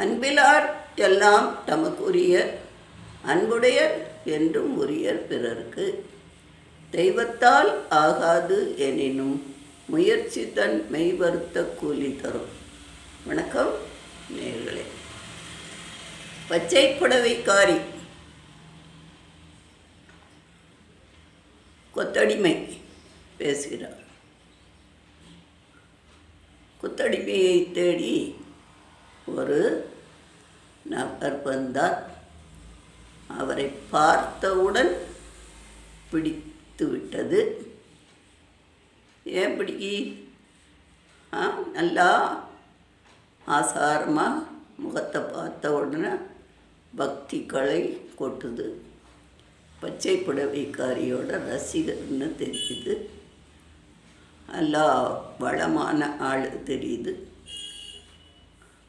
அன்பிலார் எல்லாம் தமக்குரிய அன்புடையர் என்றும் உரியர் பிறர்க்கு. தெய்வத்தால் ஆகாது எனினும் முயற்சி தன் மெய்வருத்த கூலி தரும். வணக்கம் நேர்களே பச்சை புடவைக்காரி. கொத்தடிமை பேசுகிறார். கொத்தடிமையை தேடி ஒரு நபர் வந்தார் அவரை பார்த்தவுடன் பிடித்து விட்டது. ஏன் பிடிக்கி ஆ நல்லா ஆசாரமாக முகத்தை பார்த்த உடனே பக்தி களை கொட்டுது. பச்சை புடவைக்காரியோட ரசிகர்னு தெரியுது. நல்லா வளமான ஆள் தெரியுது.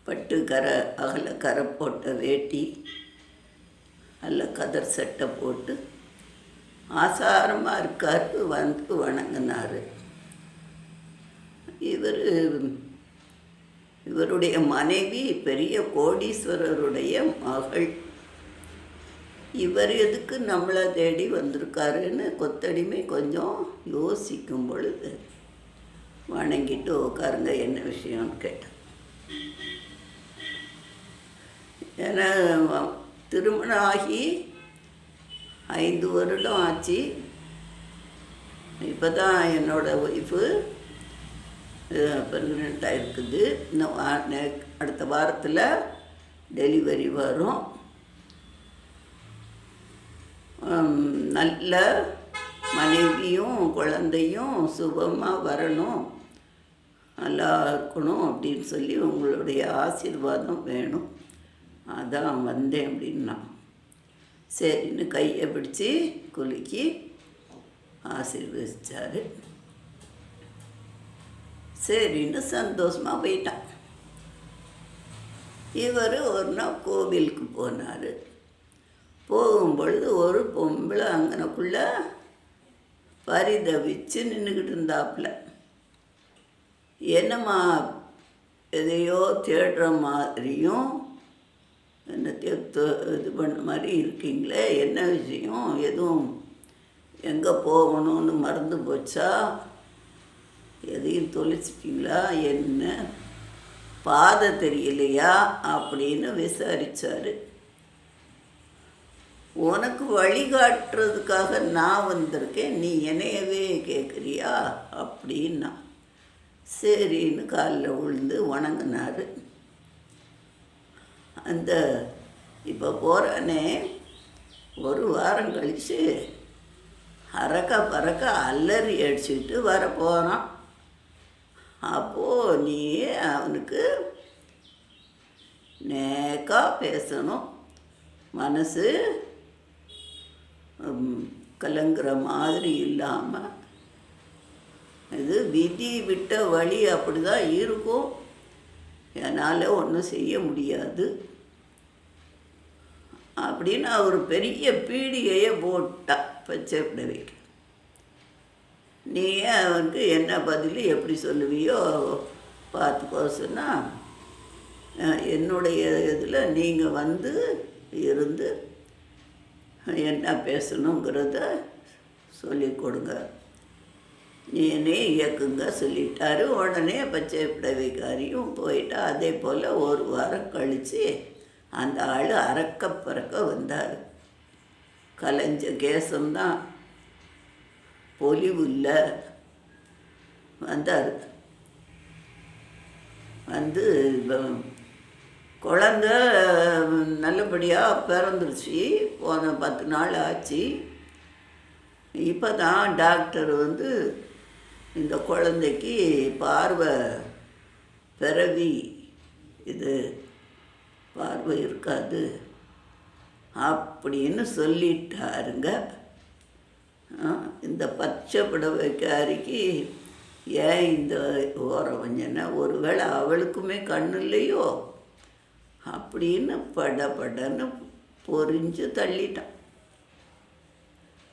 பட்டு கரை அகல கரை போட்ட வேட்டி நல்ல கதர் சட்டை போட்டு ஆசாரமாக இருக்கார் வந்து வணங்கினார். இவர் இவருடைய மனைவி பெரிய கோடீஸ்வரருடைய மகள். இவர் எதுக்கு நம்மளை தேடி வந்திருக்காருன்னு கொத்தடிமை கொஞ்சம் யோசிக்கும் பொழுது வணங்கிட்டு உட்காருங்க என்ன விஷயம்னு கேட்டேன் ஏன்னா திருமணம் ஆகி ஐந்து வருடம் ஆச்சு. இப்போ தான் என்னோடய ஒய்ஃபு ப்ரெக்னெண்ட்டாக இருக்குது இன்னும் நெ- அடுத்த வாரத்தில் டெலிவரி வரும். நல்ல மனைவியும் குழந்தையும் சுபமாக வரணும். நல்லா இருக்கணும் அப்படின்னு சொல்லி உங்களுடைய ஆசீர்வாதம் வேணும். அதான் வந்தேன் அப்படின்னா. சரின்னு கையை பிடிச்சி குலுக்கி ஆசீர்வதிச்சார். சரின்னு சந்தோஷமாக போயிட்டான். இவர் ஒரு நாள் கோவிலுக்கு போனார். போகும்பொழுது ஒரு பொம்பளை அங்கனக்குள்ளே பரிதவிச்சு நின்றுக்கிட்டு இருந்தாப்புல. என்னம்மா எதையோ தேடுற மாதிரியும் என்னத்தையோ இது பண்ண மாதிரி இருக்கீங்களே? என்ன விஷயம்? எதுவும் எங்கே போகணும்னு மறந்து போச்சா? எதையும் தொலைச்சிட்டிங்களா? என்ன? பாதை தெரியலையா? அப்படின்னு விசாரித்தார் உனக்கு வழிகாட்டுறதுக்காக நான் வந்திருக்கேன் நீ என்னையவே கேட்குறியா அப்படின்னா சரின்னு காலில் விழுந்து வணங்கினார். அந்த இப்போ போகிறானே ஒரு வாரம் கழித்து அறக்க பறக்க அல்லறி அடிச்சுக்கிட்டு வர போகிறான் அப்போது நீ அவனுக்கு நேக்காக பேசணும். மனசு கலங்குற மாதிரி இல்லாமல் இது விதி விட்ட வழி அப்படி தான் இருக்கும். என்னால் ஒன்றும் செய்ய முடியாது. அப்படின்னு அவர் பெரிய பீடிகையை போட்டா பச்சை பிடவைக்கு நீ அவனுக்கு என்ன பதில் எப்படி சொல்லுவியோ பார்த்துக்கோ சொன்னால் என்னுடைய இதில் நீங்கள் வந்து இருந்து என்ன பேசணுங்கிறத சொல்லிக் கொடுங்க. நீனே இயக்குங்க சொல்லிட்டாரு. உடனே பச்சை பிடவைக்காரியும் போயிட்டா அதே போல் ஒரு வாரம் கழித்து அந்த ஆள் அறக்க பறக்க வந்தார். கலைஞ்ச கேசம்தான் பொலிவு இல்லை. வந்தார். வந்து குழந்த நல்லபடியாக பிறந்துருச்சு. போன பத்து நாள் ஆச்சு. இப்போ தான் டாக்டர் வந்து இந்த குழந்தைக்கு பார்வை பிறவி இது பார்வை இருக்காது. அப்படின்னு சொல்லிட்டாருங்க. ஆ, இந்த பச்சை புடவைக்காரிக்கு ஏன் இந்த ஓரம் ஒருவேளை அவளுக்குமே கண்ணு இல்லையோ? அப்படின்னு பட படன்னு பொறிஞ்சு தள்ளிட்டான்.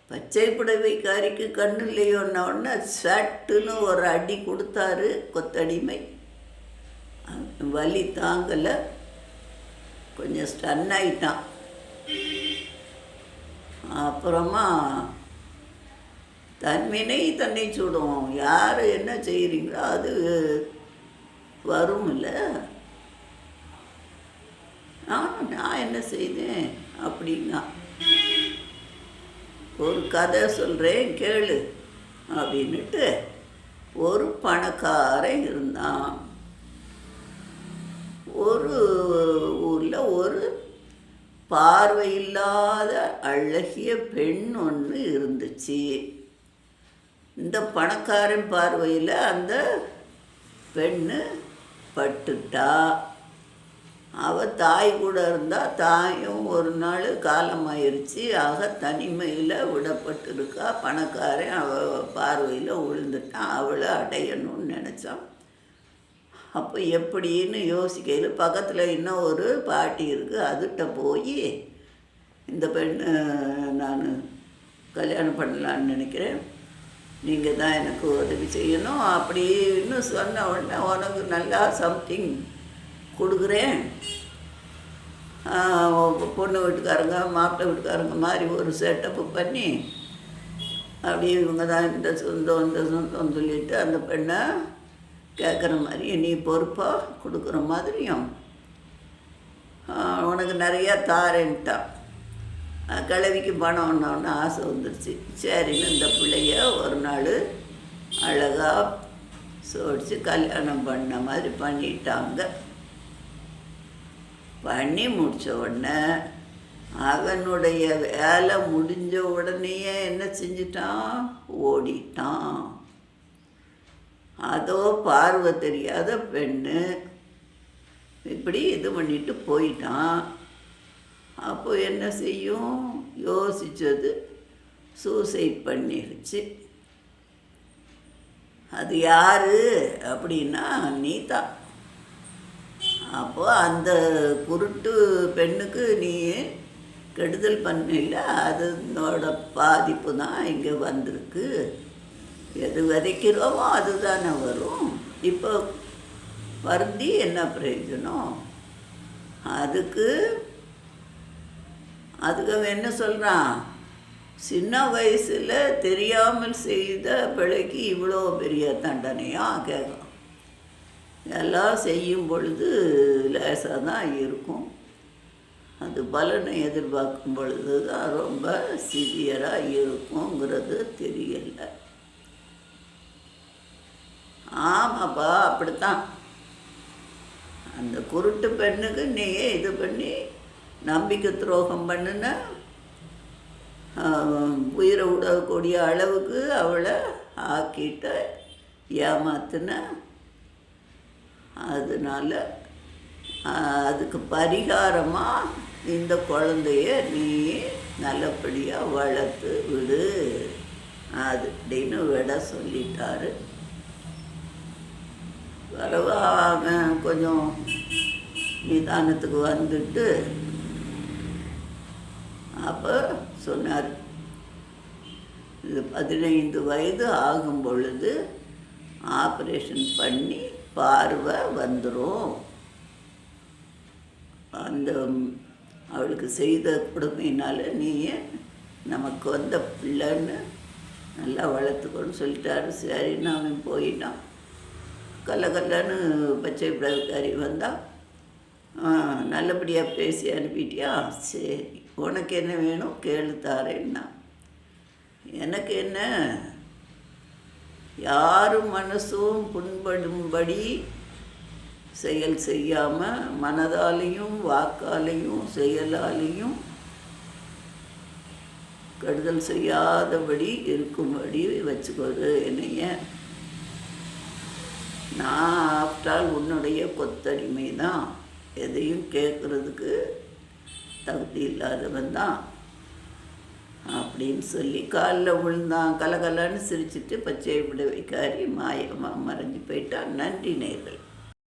பச்சை புடவைக்காரிக்கு கண்ணு இல்லையோன்ன உடனே சட்டுன்னு ஒரு அடி கொடுத்தாரு கொத்தடிமை. வலி தாங்கலை. கொஞ்சம் ஸ்டன் ஆகிட்டான் அப்புறமா தன்வினை தன்னை சுடும். யார் என்ன செய்கிறீங்களோ அது வரும்ல. நான் நான் என்ன செய்தேன் அப்படின்னா ஒரு கதை சொல்கிறேன் கேளு அப்படின்னுட்டு ஒரு பணக்காரன் இருந்தான். ஒரு ஒரு பார்வையில்லாத அழகிய பெண் ஒன்று இருந்துச்சு. இந்த பணக்காரன் பார்வையில் அந்த பெண்ணு பட்டுட்டா. அவ தாய் கூட இருந்தால் தாயும் ஒரு நாள் காலமாயிருச்சு. ஆக தனிமையில் விடப்பட்டிருக்கா. பணக்காரன் அவ பார்வையில் விழுந்துட்டான் அவளை அடையணும்னு நினச்சான். அப்போ எப்படின்னு யோசிக்கையில் பக்கத்தில் இன்னும் ஒரு பாட்டி இருக்குது அதுகிட்ட போய் இந்த பெண்ணு நான் கல்யாணம் பண்ணலான்னு நினைக்கிறேன். நீங்கள் தான் எனக்கு உதவி செய்யணும். அப்படின்னு சொன்ன உடனே உனக்கு நல்லா சம்திங் கொடுக்குறேன். பொண்ணு வீட்டுக்காரங்க மாப்பிள்ளை வீட்டுக்காரங்க மாதிரி ஒரு செட்டப்பு பண்ணி அப்படியே இவங்க தான் இந்த சொந்தம் இந்த சொந்தம் சொல்லிட்டு அந்த பெண்ணை கேட்குற மாதிரி நீ பொறுப்பாக கொடுக்குற மாதிரியும். உனக்கு நிறையா தாரேன்ட்டான் கலவிக்கு கிழவிக்கு பணம் ஒன்று ஆசை வந்துருச்சு. சரின்னு இந்த பிள்ளைய ஒரு நாள் அழகாக சோடிச்சு கல்யாணம் பண்ண மாதிரி பண்ணிட்டாங்க. பண்ணி முடித்த உடனே அவனுடைய வேலை முடிஞ்ச உடனேயே என்ன செஞ்சிட்டான்? ஓடிட்டான். அதோ பார்வை தெரியாத பெண்ணு. இப்படி இது பண்ணிட்டு போயிட்டான் அப்போ என்ன செய்யும்? யோசித்தது சூசைட் பண்ணிடுச்சு அது யாரு அப்படின்னா நீதா. அப்போ அந்த குருட்டு பெண்ணுக்கு நீ கெடுதல் பண்ணல. அதனோட பாதிப்பு தான் இங்கே வந்திருக்கு. எது விதைக்கிறோமோ அதுதானே வரும். இப்போ வருந்தி என்ன பிரயோஜனம்? அதுக்கு அதுக்கு அவன் என்ன சொல்கிறான் சின்ன வயசில் தெரியாமல் செய்த பிழைக்கு இவ்வளோ பெரிய தண்டனையாக கேட்கும் எல்லாம் செய்யும் பொழுது லேசாக தான் இருக்கும். அது பலனை எதிர்பார்க்கும் பொழுது தான் ரொம்ப சிவியராக இருக்குங்கிறது தெரியலை. அப்பா அப்படித்தான். அந்த குருட்டு பெண்ணுக்கு நீயே இது பண்ணி நம்பிக்கை துரோகம் பண்ணுன உயிரை விடக்கூடிய அளவுக்கு அவளை ஆக்கிட்ட ஏமாத்தின. அதனால அதுக்கு பரிகாரமாக இந்த குழந்தைய நீ நல்லபடியாக வளர்த்து விடு. அது அப்படின்னு விட சொல்லிட்டாரு. வரவா அவன் கொஞ்சம் நிதானத்துக்கு வந்துட்டு அப்போ சொன்னார். இது பதினைந்து வயது ஆகும் பொழுது ஆப்ரேஷன் பண்ணி பார்வை வந்துடும் அந்த அவளுக்கு செய்த கொடுமையினால் நீ நமக்கு வந்த பிள்ளைன்னு நல்லா வளர்த்துக்கோன்னு சொல்லிட்டாரு. சரின்னு அவன் போயிட்டான். கல்லன்னு பச்சை பிளவுக்காரி வந்தா நல்லபடியாக பேசி அனுப்பிட்டியா? சரி உனக்கு என்ன வேணும் கேளு தாரேன்னா. எனக்கு என்ன? யாரும் மனசும் புண்படும்படி செயல் செய்யாமல் மனதாலையும் வாக்காலையும் செயலாலையும் கெடுதல் செய்யாதபடி இருக்கும்படி வச்சுக்கோது என்னைய. நான் ஆஃப்டால் உன்னுடைய கொத்தடிமை தான் எதையும் கேட்குறதுக்கு தகுதி இல்லாதவன் தான். அப்படின்னு சொல்லி காலில் விழுந்தான். கலகலன்னு சிரிச்சிட்டு பச்சை விட வைக்காரி மாயமாக மறைஞ்சு போயிட்டான். நன்றி நேர்கள்.